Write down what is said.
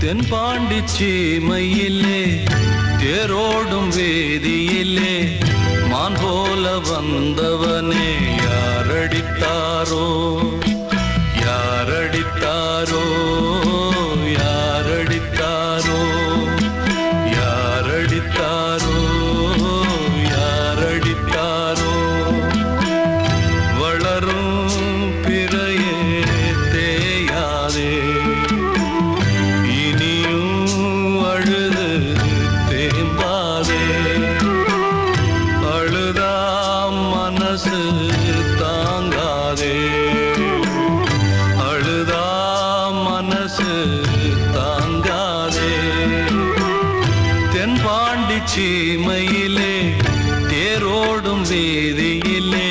தென்பாண்டி சீமையிலே தேரோடும் வேதியிலே மான் போல வந்தவனே யாரடித்தாரோ? யாரடித்தாரோ? யாரடித்தாரோ? யாரடித்தாரோ? யாரடித்தாரோ? வளரும் மனசு தாங்காதே. அழுதா மனசு தாங்காதே. தென்பாண்டி சீமையிலே தேரோடும் வீதியிலே